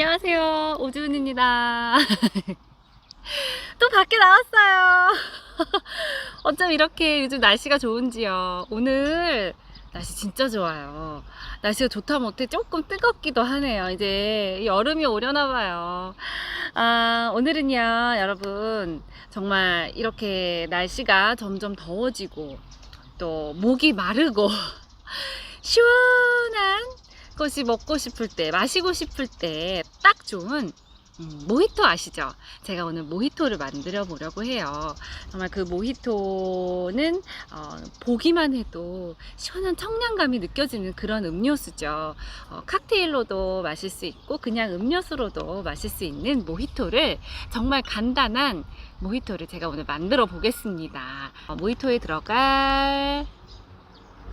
안녕하세요. 오주은입니다. 또 밖에 나왔어요. 어쩜 이렇게 요즘 날씨가 좋은지요. 오늘 날씨 진짜 좋아요. 날씨가 좋다 못해 조금 뜨겁기도 하네요. 이제 여름이 오려나 봐요. 아, 오늘은요, 여러분, 정말 이렇게 날씨가 점점 더워지고 또 목이 마르고 시원한 것이 먹고 싶을 때, 마시고 싶을 때 딱 좋은 음, 모히토 아시죠? 제가 오늘 모히토를 만들어 보려고 해요. 정말 그 모히토는 어, 보기만 해도 시원한 청량감이 느껴지는 그런 음료수죠. 어, 칵테일로도 마실 수 있고 그냥 음료수로도 마실 수 있는 모히토를 정말 간단한 모히토를 제가 오늘 만들어 보겠습니다. 어, 모히토에 들어갈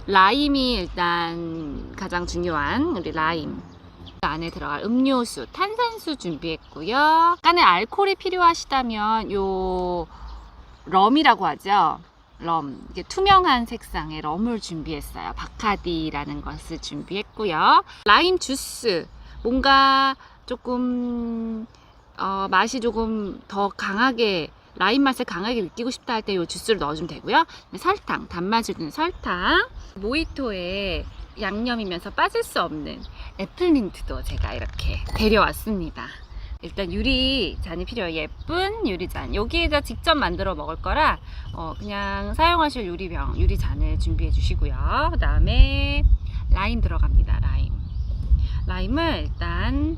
라임이 일단 가장 중요한 우리 라임. 그 안에 들어갈 음료수, 탄산수 준비했고요. 약간의 알코올이 필요하시다면 요 럼이라고 하죠. 럼, 이게 투명한 색상의 럼을 준비했어요. 바카디라는 것을 준비했고요. 라임 주스, 뭔가 조금 어, 맛이 조금 더 강하게 라임 맛을 강하게 느끼고 싶다 할 때 이 주스를 넣어주면 되고요. 그다음에 설탕, 단맛을 주는 설탕, 모히토에 양념이면서 빠질 수 없는 애플민트도 제가 이렇게 데려왔습니다. 일단 유리 잔이 필요해요. 예쁜 유리잔. 여기에다 직접 만들어 먹을 거라 어, 그냥 사용하실 유리병, 유리잔을 준비해 주시고요. 그 다음에 라임 들어갑니다. 라임. 라임을 일단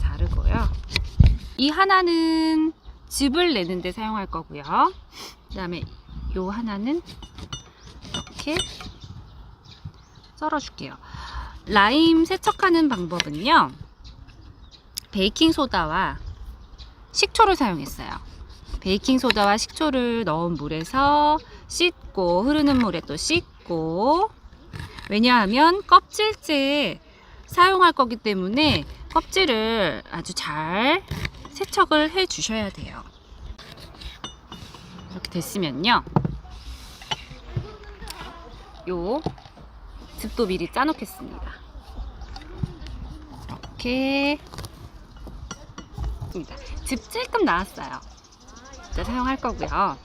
자르고요. 이 하나는 즙을 내는데 사용할 거고요. 그 다음에 요 하나는 이렇게 썰어줄게요. 라임 세척하는 방법은요. 베이킹소다와 식초를 사용했어요. 베이킹소다와 식초를 넣은 물에서 씻고 흐르는 물에 또 씻고 왜냐하면 껍질째 사용할 거기 때문에 껍질을 아주 잘 세척을 해 주셔야 돼요. 이렇게 됐으면요. 요 즙도 미리 짜놓겠습니다. 이렇게 있습니다. 즙 찔끔 나왔어요. 이제 사용할 거고요.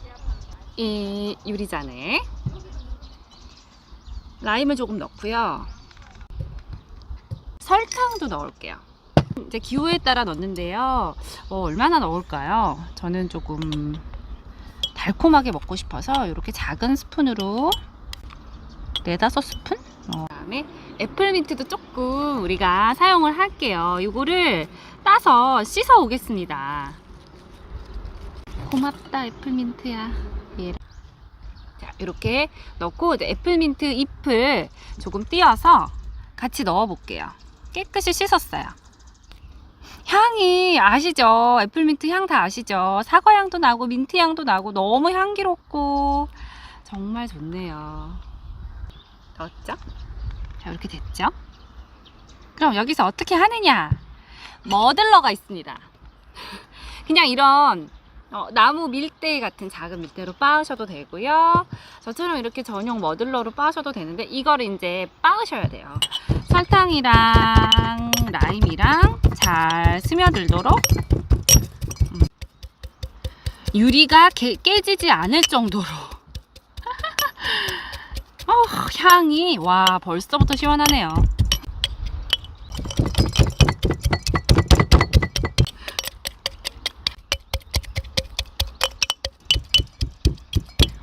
이 유리잔에 라임을 조금 넣고요. 설탕도 넣을게요. 이제 기호에 따라 넣는데요. 어, 얼마나 넣을까요? 저는 조금 달콤하게 먹고 싶어서 이렇게 작은 스푼으로 네다섯 스푼? 어, 그다음에 애플민트도 조금 우리가 사용을 할게요. 이거를 따서 씻어 오겠습니다. 고맙다 애플민트야. 이렇게 넣고 이제 애플민트 잎을 조금 띄어서 같이 넣어 볼게요. 깨끗이 씻었어요. 향이 아시죠? 애플민트 향 다 아시죠? 사과 향도 나고 민트 향도 나고 너무 향기롭고 정말 좋네요. 넣었죠? 자, 이렇게 됐죠? 그럼 여기서 어떻게 하느냐? 머들러가 있습니다. 그냥 이런 어, 나무 밀대 같은 작은 밀대로 빻으셔도 되고요. 저처럼 이렇게 전용 머들러로 빻으셔도 되는데 이거를 이제 빻으셔야 돼요. 설탕이랑 라임이랑 잘 스며들도록 음. 유리가 개- 깨지지 않을 정도로 어, 향이 와 벌써부터 시원하네요.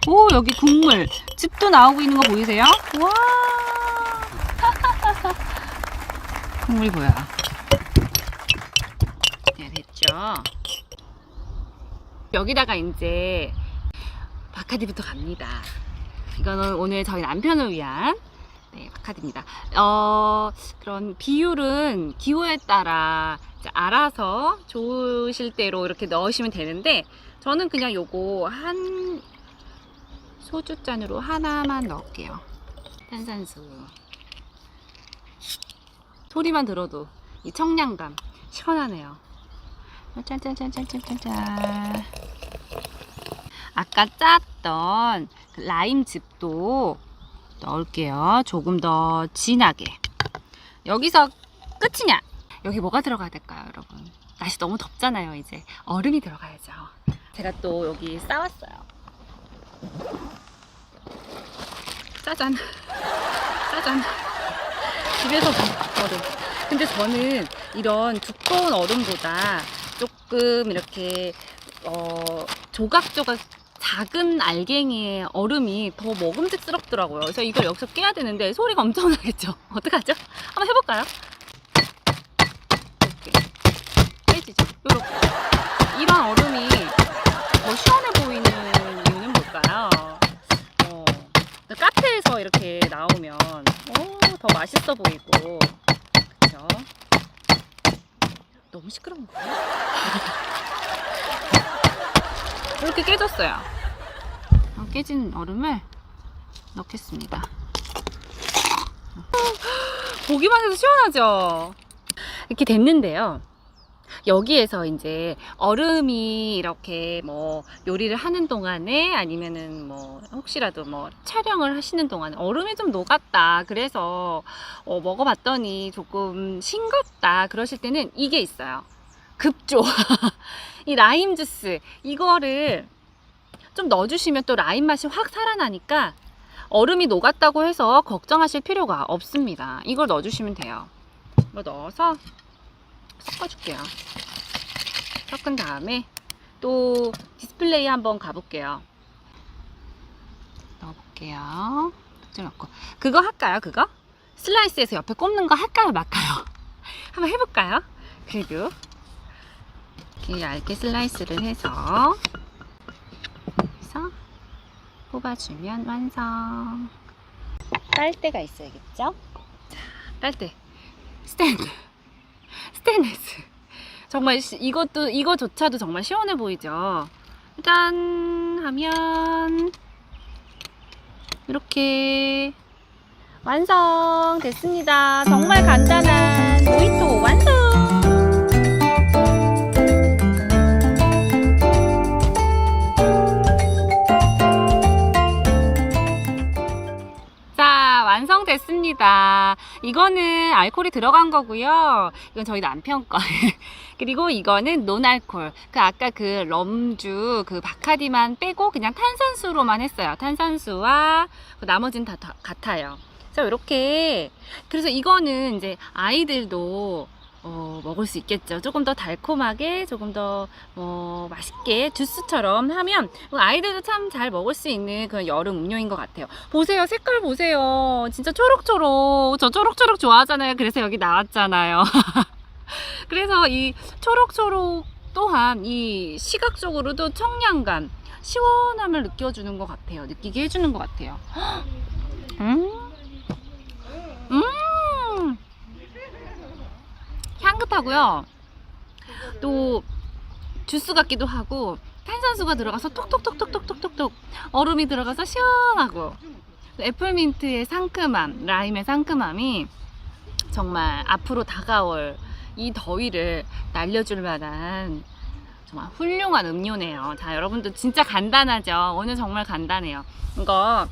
오 여기 국물 즙도 나오고 있는 거 보이세요? 와 국물이 보여요. 여기다가 이제 바카디부터 갑니다. 이거는 오늘 저희 남편을 위한 네, 바카디입니다. 어, 그런 비율은 기호에 따라 알아서 좋으실 대로 이렇게 넣으시면 되는데 저는 그냥 요거 한 소주잔으로 하나만 넣을게요. 탄산수. 소리만 들어도 이 청량감 시원하네요. 짠짠짠짠짠짠. 아까 짰던 그 라임즙도 넣을게요. 조금 더 진하게. 여기서 끝이냐? 여기 뭐가 들어가야 될까요, 여러분? 날씨 너무 덥잖아요, 이제. 얼음이 들어가야죠. 제가 또 여기 싸왔어요. 짜잔. 짜잔. 집에서 본 얼음. 근데 저는 이런 두꺼운 얼음보다 조금 이렇게, 어, 조각조각 작은 알갱이의 얼음이 더 먹음직스럽더라고요. 그래서 이걸 여기서 깨야 되는데 소리가 엄청 나겠죠? 어떡하죠? 한번 해볼까요? 이렇게. 깨지죠? 요렇게. 이런 얼음이 더 시원해 보이는 이유는 뭘까요? 어, 카페에서 이렇게 나오면 어, 더 맛있어 보이고 그쵸? 너무 시끄러운 거예요? 이렇게 깨졌어요. 어, 깨진 얼음을 넣겠습니다. 보기만 해도 시원하죠? 이렇게 됐는데요. 여기에서 이제 얼음이 이렇게 뭐 요리를 하는 동안에 아니면은 뭐 혹시라도 뭐 촬영을 하시는 동안에 얼음이 좀 녹았다. 그래서 어, 먹어봤더니 조금 싱겁다. 그러실 때는 이게 있어요. 급조. 이 라임 주스. 이거를 좀 넣어주시면 또 라임 맛이 확 살아나니까 얼음이 녹았다고 해서 걱정하실 필요가 없습니다. 이걸 넣어주시면 돼요. 넣어서 섞어줄게요. 섞은 다음에 또 디스플레이 한번 가볼게요. 넣어볼게요. 좀 넣고 그거 할까요? 그거? 슬라이스해서 옆에 꼽는 거 할까요? 말까요? 한번 해볼까요? 그래도 이렇게 얇게 슬라이스를 해서 해서 뽑아주면 완성. 빨대가 있어야겠죠? 자, 빨대. 스탠드. 스테인레스. 정말 시- 이것도 이거조차도 정말 시원해 보이죠. 짠 하면 이렇게 완성 됐습니다. 정말 간단한 모히또 완성. 이거는 알코올이 들어간 거고요. 이건 저희 남편 거. 그리고 이거는 논알콜. 그 아까 그 럼주 그 바카디만 빼고 그냥 탄산수로만 했어요. 탄산수와 그 나머지는 다, 다 같아요. 그래서 이렇게 그래서 이거는 이제 아이들도 어, 먹을 수 있겠죠. 조금 더 달콤하게, 조금 더 어, 맛있게 주스처럼 하면 아이들도 참 잘 먹을 수 있는 그런 여름 음료인 것 같아요. 보세요, 색깔 보세요. 진짜 초록초록. 저 초록초록 좋아하잖아요. 그래서 여기 나왔잖아요. 그래서 이 초록초록 또한 이 시각적으로도 청량감, 시원함을 느껴주는 것 같아요. 느끼게 해주는 것 같아요. 음, 음, 향긋하고요. 또 주스 같기도 하고 탄산수가 들어가서 톡톡톡톡톡톡톡 얼음이 들어가서 시원하고 애플민트의 상큼함, 라임의 상큼함이 정말 앞으로 다가올 이 더위를 날려줄 만한 정말 훌륭한 음료네요. 자, 여러분들 진짜 간단하죠? 오늘 정말 간단해요. 이거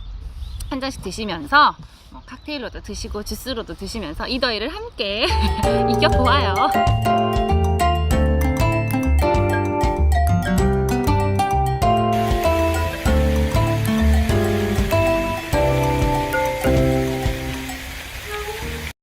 한 잔씩 드시면서 뭐 칵테일로도 드시고 주스로도 드시면서 이 더위를 함께 이겨보아요.